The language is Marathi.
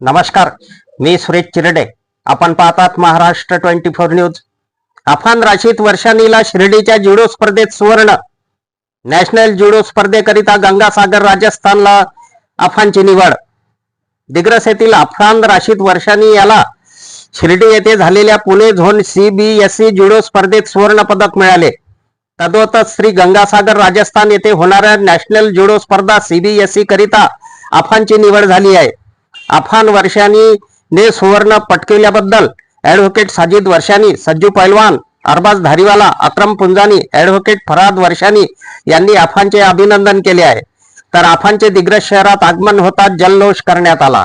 नमस्कार मी सुरेश चिरडे. आपण पाहतात Maharashtra twenty four news. Afaan राशीत वर्षानीला शिर्डीच्या जुडो स्पर्धेत सुवर्ण. नॅशनल जुडो स्पर्धेकरिता गंगासागर राजस्थानला अफानची निवड. दिग्रस येथील अफान राशीत वर्षानी याला शिर्डी येथे झालेल्या Pune zone C B S C judo स्पर्धेत सुवर्ण पदक मिळाले. तदोतच श्री गंगासागर राजस्थान येथे होणाऱ्या नॅशनल जुडो स्पर्धा सीबीएसई करिता अफानची निवड झाली आहे. अफान वर्षानी ने सुवर्ण पटकवल्याबद्दल ऍडव्होकेट साजिद वर्षानी सज्जू पैलवान अरबाज धारीवाला अक्रम पुंजानी ऍडव्होकेट फराद वर्षानी यांनी अफानचे अभिनंदन केले आहे. तर अफानचे दिग्रज शहरात आगमन होताच जल्लोष करण्यात आला.